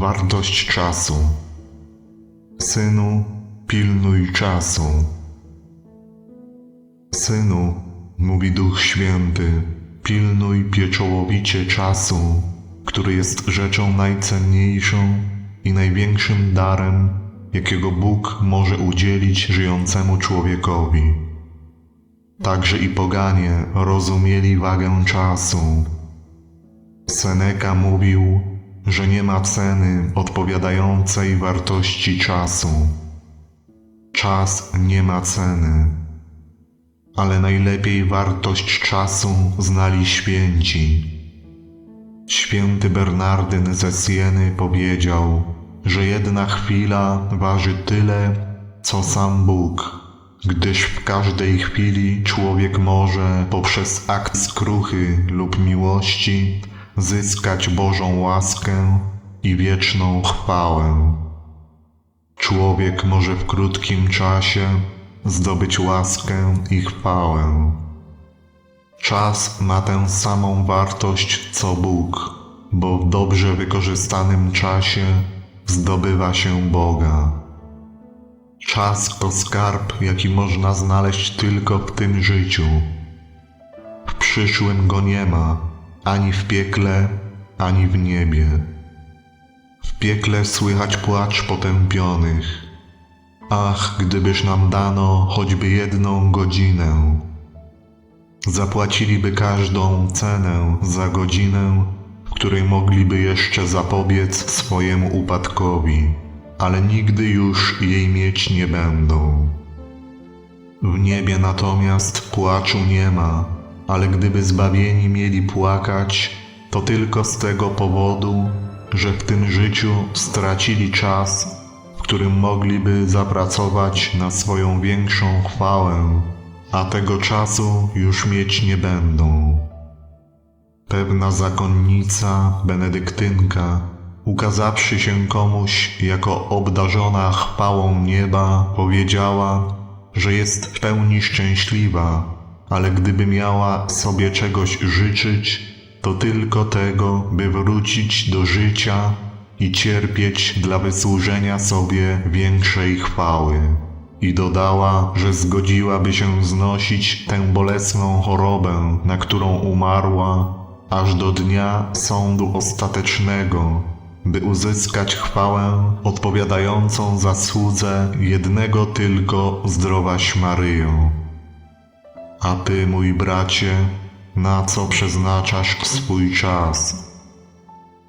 Wartość czasu. Synu, pilnuj czasu. Synu, mówi Duch Święty, pilnuj pieczołowicie czasu, który jest rzeczą najcenniejszą i największym darem, jakiego Bóg może udzielić żyjącemu człowiekowi. Także i poganie rozumieli wagę czasu. Seneca mówił, że nie ma ceny odpowiadającej wartości czasu. Czas nie ma ceny, ale najlepiej wartość czasu znali święci. Święty Bernardyn ze Sieny powiedział, że jedna chwila waży tyle, co sam Bóg, gdyż w każdej chwili człowiek może poprzez akt skruchy lub miłości zyskać Bożą łaskę i wieczną chwałę. Człowiek może w krótkim czasie zdobyć łaskę i chwałę. Czas ma tę samą wartość co Bóg, bo w dobrze wykorzystanym czasie zdobywa się Boga. Czas to skarb, jaki można znaleźć tylko w tym życiu. W przyszłym go nie ma, ani w piekle, ani w niebie. W piekle słychać płacz potępionych. Ach, gdybyż nam dano choćby jedną godzinę. Zapłaciliby każdą cenę za godzinę, w której mogliby jeszcze zapobiec swojemu upadkowi, ale nigdy już jej mieć nie będą. W niebie natomiast płaczu nie ma, ale gdyby zbawieni mieli płakać, to tylko z tego powodu, że w tym życiu stracili czas, w którym mogliby zapracować na swoją większą chwałę, a tego czasu już mieć nie będą. Pewna zakonnica, benedyktynka, ukazawszy się komuś jako obdarzona chwałą nieba, powiedziała, że jest w pełni szczęśliwa, ale gdyby miała sobie czegoś życzyć, to tylko tego, by wrócić do życia i cierpieć dla wysłużenia sobie większej chwały. I dodała, że zgodziłaby się znosić tę bolesną chorobę, na którą umarła, aż do dnia sądu ostatecznego, by uzyskać chwałę odpowiadającą zasłudze jednego tylko zdrowaś Maryjo. A ty, mój bracie, na co przeznaczasz swój czas?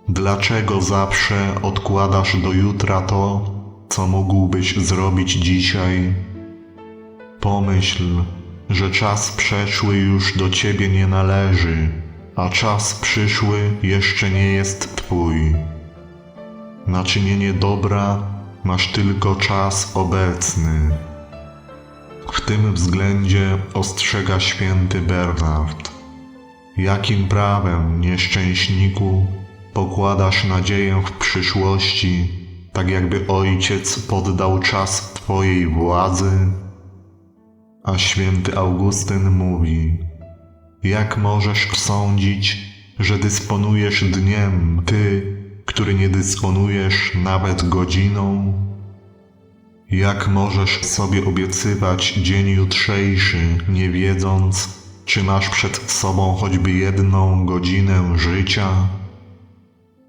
Dlaczego zawsze odkładasz do jutra to, co mógłbyś zrobić dzisiaj? Pomyśl, że czas przeszły już do ciebie nie należy, a czas przyszły jeszcze nie jest twój. Na czynienie dobra masz tylko czas obecny. W tym względzie ostrzega święty Bernard. Jakim prawem, nieszczęśniku, pokładasz nadzieję w przyszłości, tak jakby ojciec poddał czas twojej władzy? A święty Augustyn mówi: Jak możesz sądzić, że dysponujesz dniem, ty, który nie dysponujesz nawet godziną? Jak możesz sobie obiecywać dzień jutrzejszy, nie wiedząc, czy masz przed sobą choćby jedną godzinę życia?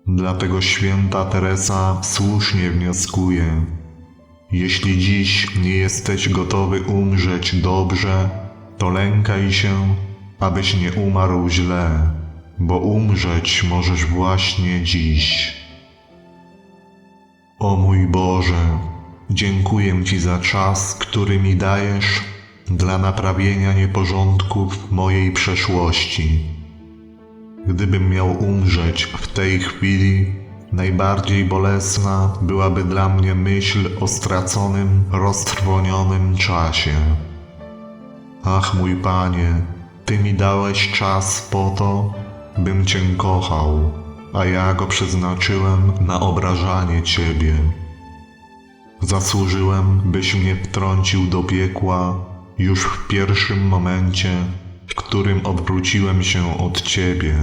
Dlatego święta Teresa słusznie wnioskuje: Jeśli dziś nie jesteś gotowy umrzeć dobrze, to lękaj się, abyś nie umarł źle, bo umrzeć możesz właśnie dziś. O mój Boże, dziękuję Ci za czas, który mi dajesz dla naprawienia nieporządków mojej przeszłości. Gdybym miał umrzeć w tej chwili, najbardziej bolesna byłaby dla mnie myśl o straconym, roztrwonionym czasie. Ach, mój Panie, Ty mi dałeś czas po to, bym Cię kochał, a ja go przeznaczyłem na obrażanie Ciebie. Zasłużyłem, byś mnie wtrącił do piekła już w pierwszym momencie, w którym odwróciłem się od Ciebie,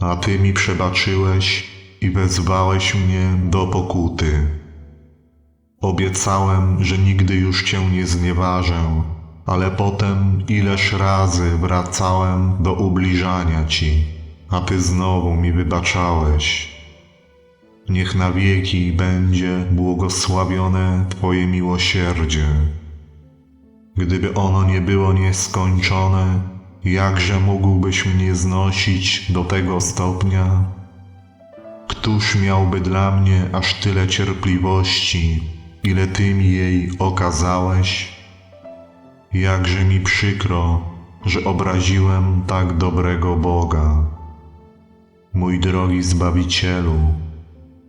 a Ty mi przebaczyłeś i wezwałeś mnie do pokuty. Obiecałem, że nigdy już cię nie znieważę, ale potem ileż razy wracałem do ubliżania ci, a ty znowu mi wybaczałeś. Niech na wieki będzie błogosławione Twoje miłosierdzie. Gdyby ono nie było nieskończone, jakże mógłbyś mnie znosić do tego stopnia? Któż miałby dla mnie aż tyle cierpliwości, ile Ty mi jej okazałeś? Jakże mi przykro, że obraziłem tak dobrego Boga. Mój drogi Zbawicielu,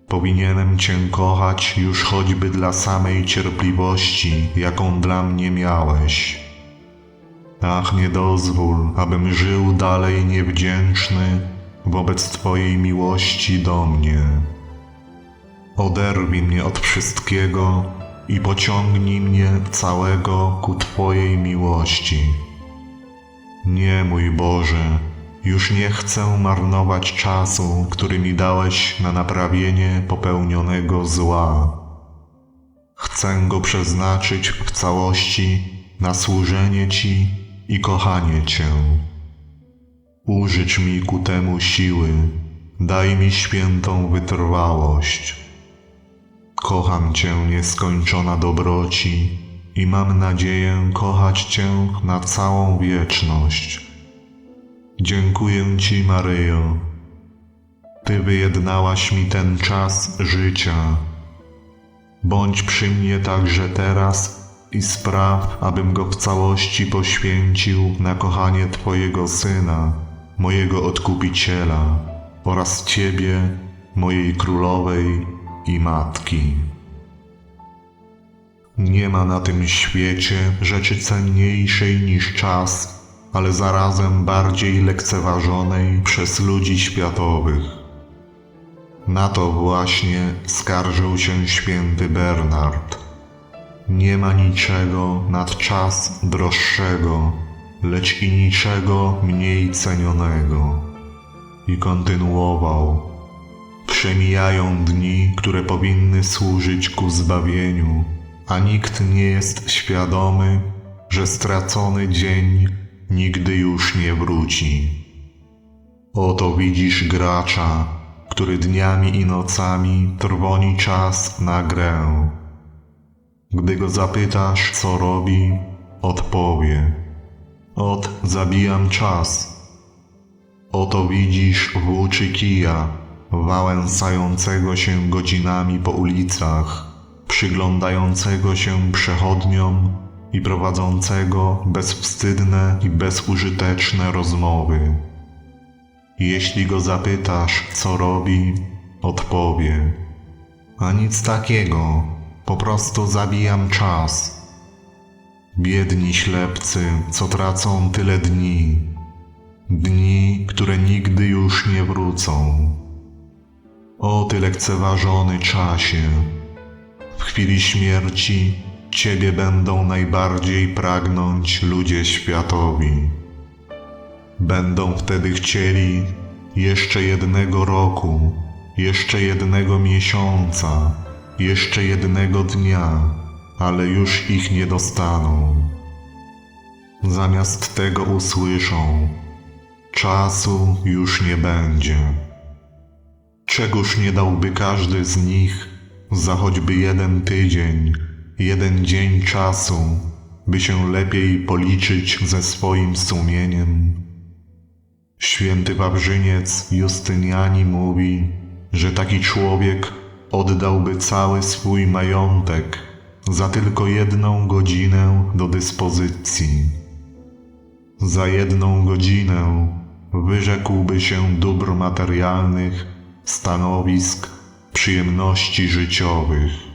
powinienem Cię kochać już choćby dla samej cierpliwości, jaką dla mnie miałeś. Ach, nie dozwól, abym żył dalej niewdzięczny wobec Twojej miłości do mnie. Oderwij mnie od wszystkiego i pociągnij mnie całego ku Twojej miłości. Nie, mój Boże, już nie chcę marnować czasu, który mi dałeś na naprawienie popełnionego zła. Chcę go przeznaczyć w całości na służenie Ci i kochanie Cię. Użycz mi ku temu siły, daj mi świętą wytrwałość. Kocham Cię, nieskończona dobroci, i mam nadzieję kochać Cię na całą wieczność. Dziękuję Ci, Maryjo. Ty wyjednałaś mi ten czas życia. Bądź przy mnie także teraz i spraw, abym go w całości poświęcił na kochanie Twojego Syna, mojego Odkupiciela oraz Ciebie, mojej Królowej i Matki. Nie ma na tym świecie rzeczy cenniejszej niż czas, ale zarazem bardziej lekceważonej przez ludzi światowych. Na to właśnie skarżył się święty Bernard. Nie ma niczego nad czas droższego, lecz i niczego mniej cenionego. I kontynuował. Przemijają dni, które powinny służyć ku zbawieniu, a nikt nie jest świadomy, że stracony dzień nigdy już nie wróci. Oto widzisz gracza, który dniami i nocami trwoni czas na grę. Gdy go zapytasz, co robi, odpowie: Ot, zabijam czas. Oto widzisz włóczy kija, wałęsającego się godzinami po ulicach, przyglądającego się przechodniom i prowadzącego bezwstydne i bezużyteczne rozmowy. Jeśli go zapytasz, co robi, odpowie: A nic takiego, po prostu zabijam czas. Biedni ślepcy, co tracą tyle dni, dni, które nigdy już nie wrócą. O ty lekceważony czasie, w chwili śmierci Ciebie będą najbardziej pragnąć ludzie światowi. Będą wtedy chcieli jeszcze jednego roku, jeszcze jednego miesiąca, jeszcze jednego dnia, ale już ich nie dostaną. Zamiast tego usłyszą: Czasu już nie będzie. Czegóż nie dałby każdy z nich za choćby jeden tydzień, jeden dzień czasu, by się lepiej policzyć ze swoim sumieniem? Święty Wawrzyniec Justyniani mówi, że taki człowiek oddałby cały swój majątek za tylko jedną godzinę do dyspozycji. Za jedną godzinę wyrzekłby się dóbr materialnych, stanowisk, przyjemności życiowych.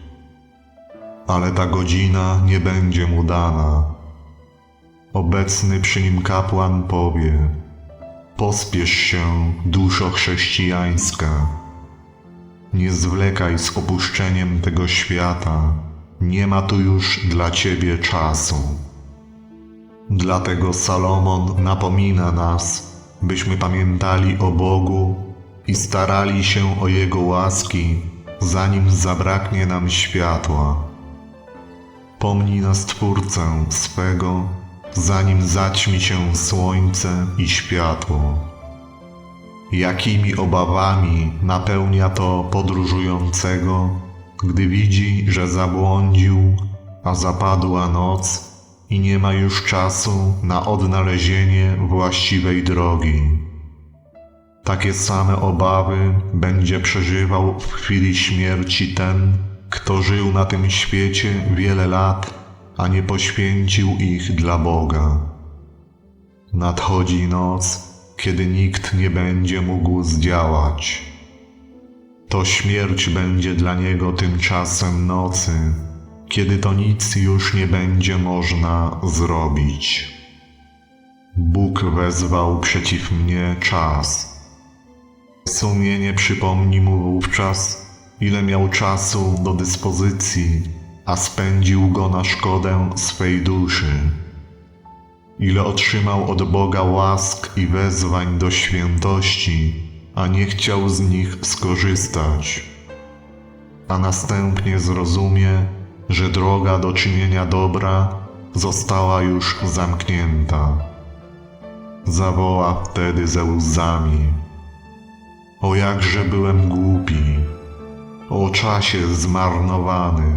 Ale ta godzina nie będzie mu dana. Obecny przy nim kapłan powie: Pospiesz się, duszo chrześcijańska. Nie zwlekaj z opuszczeniem tego świata. Nie ma tu już dla ciebie czasu. Dlatego Salomon napomina nas, byśmy pamiętali o Bogu i starali się o Jego łaski, zanim zabraknie nam światła. Pomnij na Stwórcę swego, zanim zaćmi się słońce i światło. Jakimi obawami napełnia to podróżującego, gdy widzi, że zabłądził, a zapadła noc i nie ma już czasu na odnalezienie właściwej drogi. Takie same obawy będzie przeżywał w chwili śmierci ten, kto żył na tym świecie wiele lat, a nie poświęcił ich dla Boga. Nadchodzi noc, kiedy nikt nie będzie mógł zdziałać. To śmierć będzie dla niego tymczasem nocy, kiedy to nic już nie będzie można zrobić. Bóg wezwał przeciw mnie czas. Sumienie przypomni mu wówczas, ile miał czasu do dyspozycji, a spędził go na szkodę swej duszy. Ile otrzymał od Boga łask i wezwań do świętości, a nie chciał z nich skorzystać. A następnie zrozumie, że droga do czynienia dobra została już zamknięta. Zawoła wtedy ze łzami. O jakże byłem głupi, o czasie zmarnowany,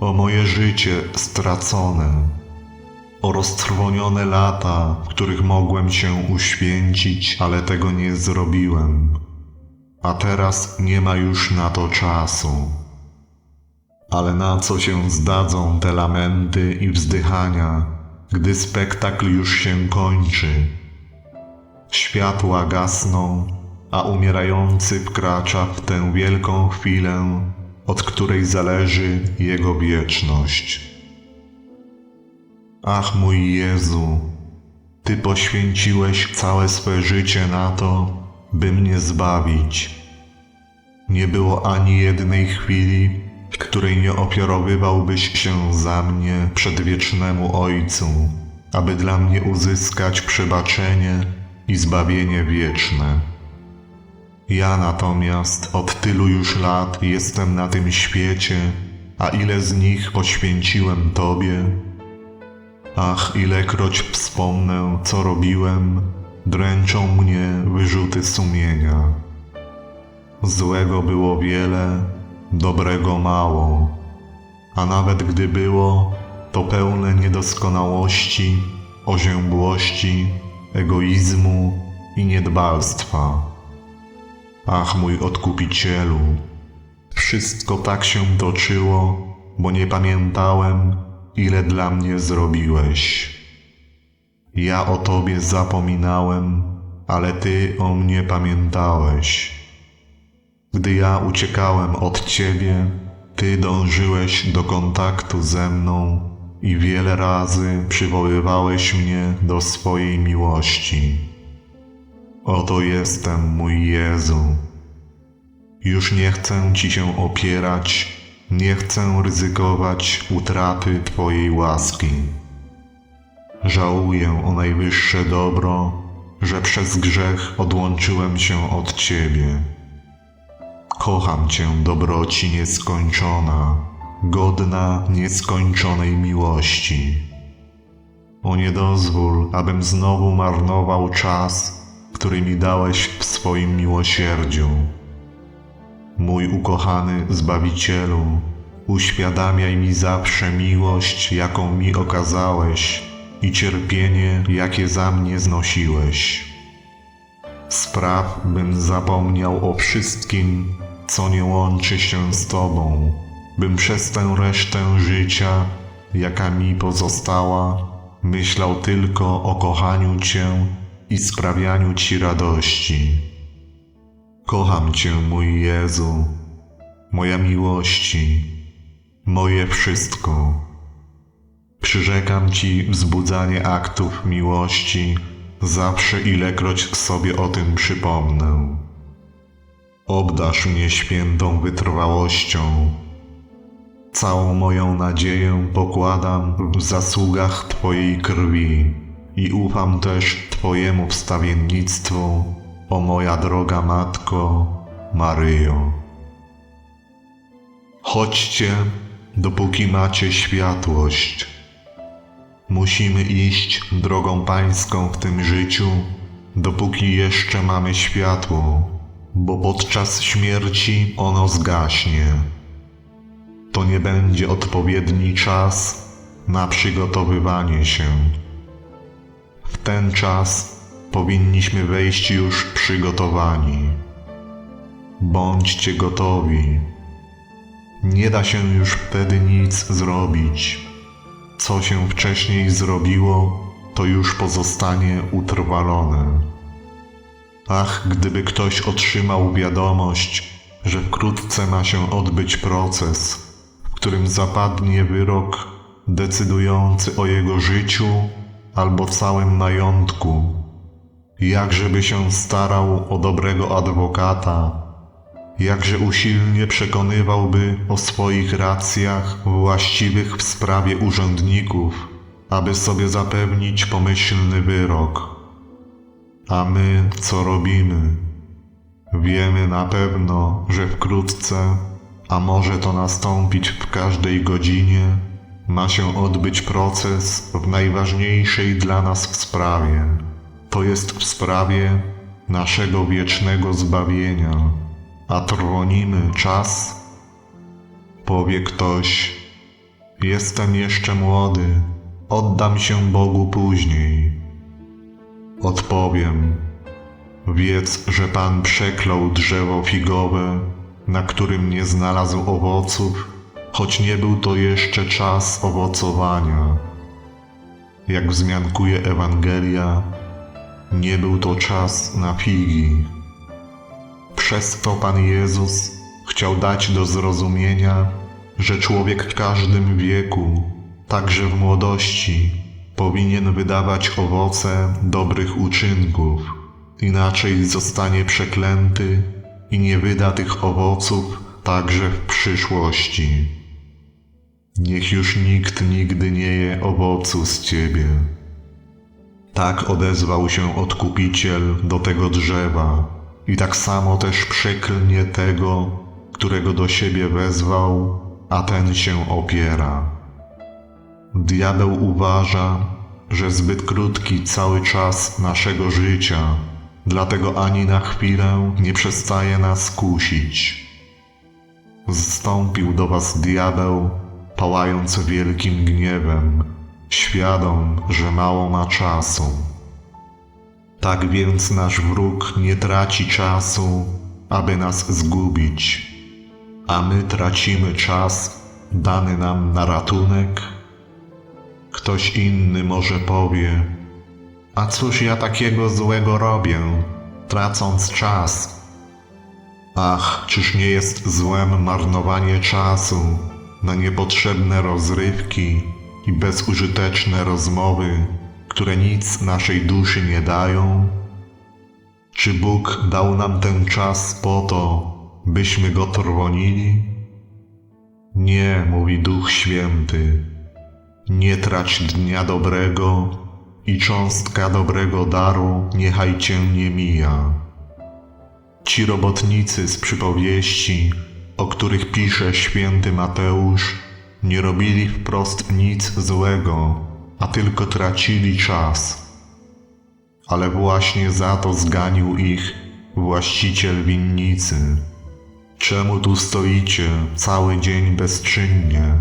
o moje życie stracone, o roztrwonione lata, w których mogłem się uświęcić, ale tego nie zrobiłem. A teraz nie ma już na to czasu. Ale na co się zdadzą te lamenty i wzdychania, gdy spektakl już się kończy? Światła gasną, a umierający wkracza w tę wielką chwilę, od której zależy jego wieczność. Ach mój Jezu, Ty poświęciłeś całe swe życie na to, by mnie zbawić. Nie było ani jednej chwili, w której nie ofiarowywałbyś się za mnie przedwiecznemu Ojcu, aby dla mnie uzyskać przebaczenie i zbawienie wieczne. Ja natomiast od tylu już lat jestem na tym świecie, a ile z nich poświęciłem Tobie? Ach, ilekroć wspomnę, co robiłem, dręczą mnie wyrzuty sumienia. Złego było wiele, dobrego mało, a nawet gdy było, to pełne niedoskonałości, oziębłości, egoizmu i niedbalstwa. Ach, mój odkupicielu, wszystko tak się toczyło, bo nie pamiętałem, ile dla mnie zrobiłeś. Ja o Tobie zapominałem, ale Ty o mnie pamiętałeś. Gdy ja uciekałem od Ciebie, Ty dążyłeś do kontaktu ze mną i wiele razy przywoływałeś mnie do swojej miłości. Oto jestem, mój Jezu. Już nie chcę Ci się opierać, nie chcę ryzykować utraty Twojej łaski. Żałuję o najwyższe dobro, że przez grzech odłączyłem się od Ciebie. Kocham Cię, dobroci nieskończona, godna nieskończonej miłości. O nie dozwól, abym znowu marnował czas, który mi dałeś w swoim miłosierdziu. Mój ukochany Zbawicielu, uświadamiaj mi zawsze miłość, jaką mi okazałeś i cierpienie, jakie za mnie znosiłeś. Spraw, bym zapomniał o wszystkim, co nie łączy się z Tobą, bym przez tę resztę życia, jaka mi pozostała, myślał tylko o kochaniu Cię i sprawianiu Ci radości. Kocham Cię, mój Jezu, moja miłości, moje wszystko. Przyrzekam Ci wzbudzanie aktów miłości zawsze ilekroć sobie o tym przypomnę. Obdasz mnie świętą wytrwałością. Całą moją nadzieję pokładam w zasługach Twojej krwi i ufam też Twojemu wstawiennictwu o moja droga Matko Maryjo. Chodźcie, dopóki macie światłość. Musimy iść drogą pańską w tym życiu, dopóki jeszcze mamy światło, bo podczas śmierci ono zgaśnie. To nie będzie odpowiedni czas na przygotowywanie się. W ten czas powinniśmy wejść już przygotowani. Bądźcie gotowi. Nie da się już wtedy nic zrobić. Co się wcześniej zrobiło, to już pozostanie utrwalone. Ach, gdyby ktoś otrzymał wiadomość, że wkrótce ma się odbyć proces, w którym zapadnie wyrok decydujący o jego życiu albo całym majątku, jakżeby się starał o dobrego adwokata, jakże usilnie przekonywałby o swoich racjach właściwych w sprawie urzędników, aby sobie zapewnić pomyślny wyrok. A my co robimy? Wiemy na pewno, że wkrótce, a może to nastąpić w każdej godzinie, ma się odbyć proces w najważniejszej dla nas sprawie. To jest w sprawie naszego wiecznego zbawienia. A trwonimy czas? Powie ktoś: Jestem jeszcze młody, oddam się Bogu później. Odpowiem: Wiedz, że Pan przeklął drzewo figowe, na którym nie znalazł owoców, choć nie był to jeszcze czas owocowania. Jak wzmiankuje Ewangelia, nie był to czas na figi. Przez to Pan Jezus chciał dać do zrozumienia, że człowiek w każdym wieku, także w młodości, powinien wydawać owoce dobrych uczynków, inaczej zostanie przeklęty i nie wyda tych owoców także w przyszłości. Niech już nikt nigdy nie je owocu z ciebie. Tak odezwał się odkupiciel do tego drzewa, i tak samo też przeklnie tego, którego do siebie wezwał, a ten się opiera. Diabeł uważa, że zbyt krótki cały czas naszego życia, dlatego ani na chwilę nie przestaje nas kusić. Zstąpił do was diabeł, pałając wielkim gniewem, świadom, że mało ma czasu. Tak więc nasz wróg nie traci czasu, aby nas zgubić, a my tracimy czas dany nam na ratunek. Ktoś inny może powie: A cóż ja takiego złego robię, tracąc czas? Ach, czyż nie jest złem marnowanie czasu na niepotrzebne rozrywki i bezużyteczne rozmowy, które nic naszej duszy nie dają? Czy Bóg dał nam ten czas po to, byśmy go trwonili? Nie, mówi Duch Święty, nie trać dnia dobrego i cząstka dobrego daru niechaj cię nie mija. Ci robotnicy z przypowieści, o których pisze święty Mateusz, nie robili wprost nic złego, a tylko tracili czas. Ale właśnie za to zganił ich właściciel winnicy. Czemu tu stoicie cały dzień bezczynnie?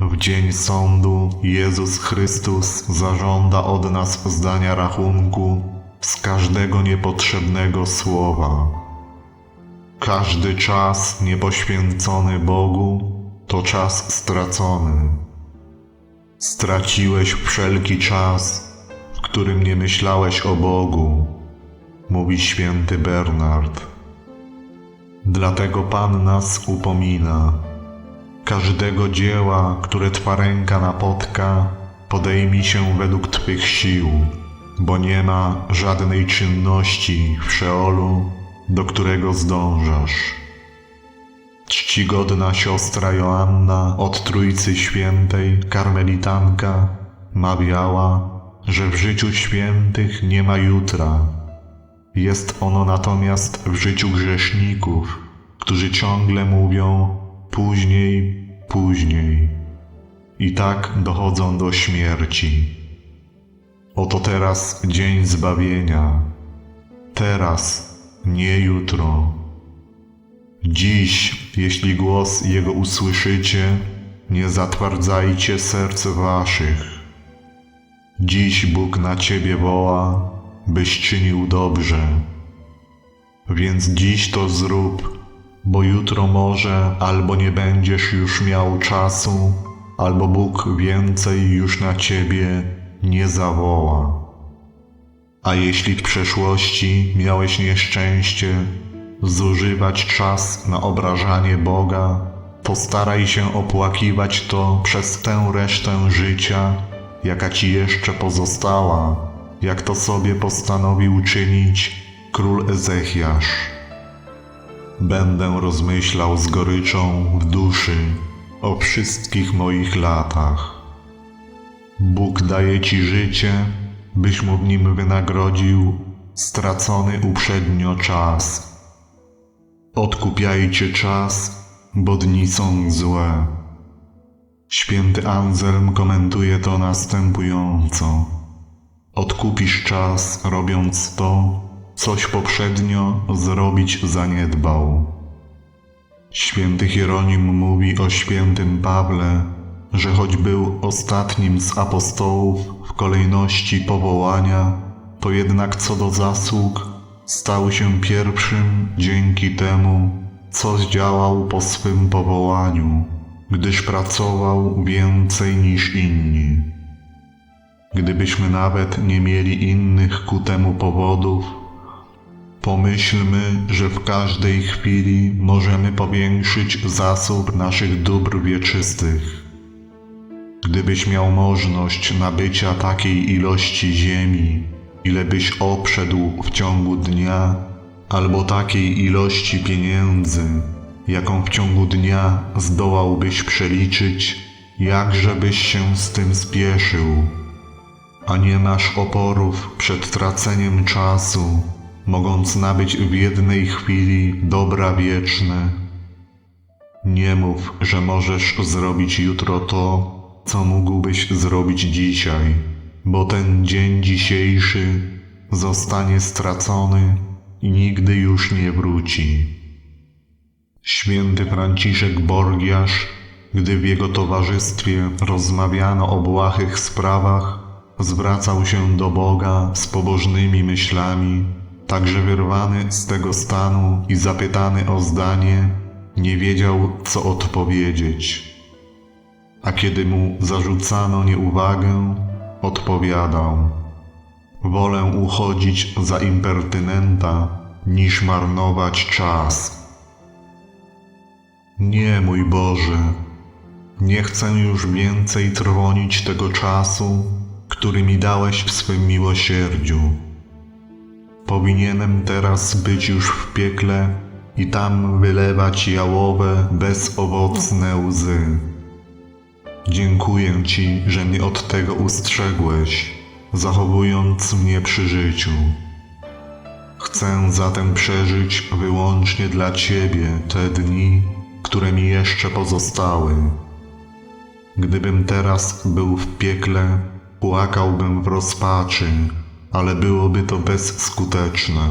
W dzień sądu Jezus Chrystus zażąda od nas zdania rachunku z każdego niepotrzebnego słowa. Każdy czas niepoświęcony Bogu to czas stracony. Straciłeś wszelki czas, w którym nie myślałeś o Bogu, mówi święty Bernard. Dlatego Pan nas upomina. Każdego dzieła, które Twa ręka napotka, podejmij się według Twych sił, bo nie ma żadnej czynności w Szeolu, do którego zdążasz. Czcigodna siostra Joanna od Trójcy Świętej, karmelitanka, mawiała, że w życiu świętych nie ma jutra. Jest ono natomiast w życiu grzeszników, którzy ciągle mówią później, później. I tak dochodzą do śmierci. Oto teraz dzień zbawienia. Teraz, nie jutro. Dziś, jeśli głos Jego usłyszycie, nie zatwardzajcie serc waszych. Dziś Bóg na ciebie woła, byś czynił dobrze. Więc dziś to zrób, bo jutro może albo nie będziesz już miał czasu, albo Bóg więcej już na ciebie nie zawoła. A jeśli w przeszłości miałeś nieszczęście zużywać czas na obrażanie Boga, postaraj się opłakiwać to przez tę resztę życia, jaka ci jeszcze pozostała, jak to sobie postanowił czynić król Ezechiasz. Będę rozmyślał z goryczą w duszy o wszystkich moich latach. Bóg daje ci życie, byś mu w nim wynagrodził stracony uprzednio czas. Odkupiajcie czas, bo dni są złe. Święty Anselm komentuje to następująco. Odkupisz czas, robiąc to, coś poprzednio zrobić zaniedbał. Święty Hieronim mówi o świętym Pawle, że choć był ostatnim z apostołów w kolejności powołania, to jednak co do zasług stał się pierwszym dzięki temu, co zdziałał po swym powołaniu, gdyż pracował więcej niż inni. Gdybyśmy nawet nie mieli innych ku temu powodów, Pomyślmy, że w każdej chwili możemy powiększyć zasób naszych dóbr wieczystych. Gdybyś miał możliwość nabycia takiej ilości ziemi, ile byś obszedł w ciągu dnia, albo takiej ilości pieniędzy, jaką w ciągu dnia zdołałbyś przeliczyć, jakże byś się z tym spieszył, a nie masz oporów przed traceniem czasu, mogąc nabyć w jednej chwili dobra wieczne. Nie mów, że możesz zrobić jutro to, co mógłbyś zrobić dzisiaj, bo ten dzień dzisiejszy zostanie stracony i nigdy już nie wróci. Święty Franciszek Borgiarz, gdy w jego towarzystwie rozmawiano o błahych sprawach, zwracał się do Boga z pobożnymi myślami Także wyrwany z tego stanu i zapytany o zdanie, nie wiedział, co odpowiedzieć. A kiedy mu zarzucano nieuwagę, odpowiadał: Wolę uchodzić za impertynenta, niż marnować czas. Nie, mój Boże, nie chcę już więcej trwonić tego czasu, który mi dałeś w swym miłosierdziu. Powinienem teraz być już w piekle i tam wylewać jałowe, bezowocne łzy. Dziękuję Ci, że mnie od tego ustrzegłeś, zachowując mnie przy życiu. Chcę zatem przeżyć wyłącznie dla Ciebie te dni, które mi jeszcze pozostały. Gdybym teraz był w piekle, płakałbym w rozpaczy, ale byłoby to bezskuteczne.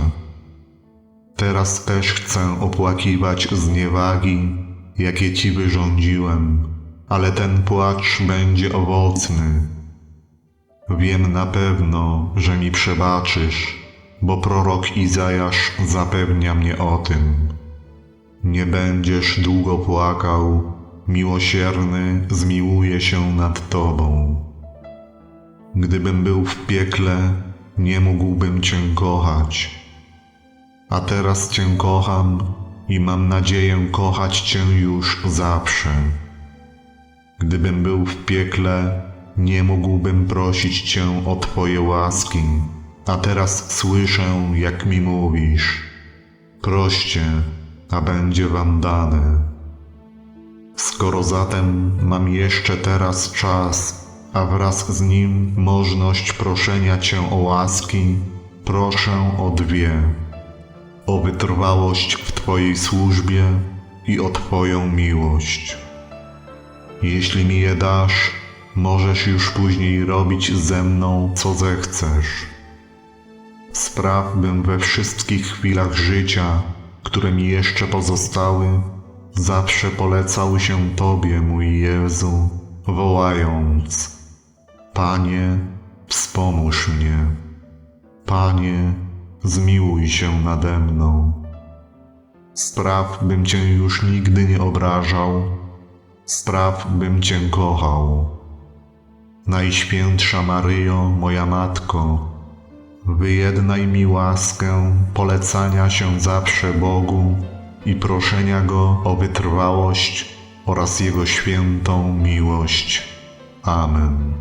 Teraz też chcę opłakiwać zniewagi, jakie ci wyrządziłem, ale ten płacz będzie owocny. Wiem na pewno, że mi przebaczysz, bo prorok Izajasz zapewnia mnie o tym. Nie będziesz długo płakał, miłosierny zmiłuje się nad tobą. Gdybym był w piekle, nie mógłbym Cię kochać. A teraz Cię kocham i mam nadzieję kochać Cię już zawsze. Gdybym był w piekle, nie mógłbym prosić Cię o Twoje łaski, a teraz słyszę, jak mi mówisz. Proście, a będzie Wam dane. Skoro zatem mam jeszcze teraz czas, a wraz z nim możność proszenia Cię o łaski, proszę o dwie: o wytrwałość w Twojej służbie i o Twoją miłość. Jeśli mi je dasz, możesz już później robić ze mną, co zechcesz. Spraw, bym we wszystkich chwilach życia, które mi jeszcze pozostały, zawsze polecał się Tobie, mój Jezu, wołając: Panie, wspomóż mnie. Panie, zmiłuj się nade mną. Spraw, bym Cię już nigdy nie obrażał, spraw, bym Cię kochał. Najświętsza Maryjo, moja Matko, wyjednaj mi łaskę polecania się zawsze Bogu i proszenia Go o wytrwałość oraz Jego świętą miłość. Amen.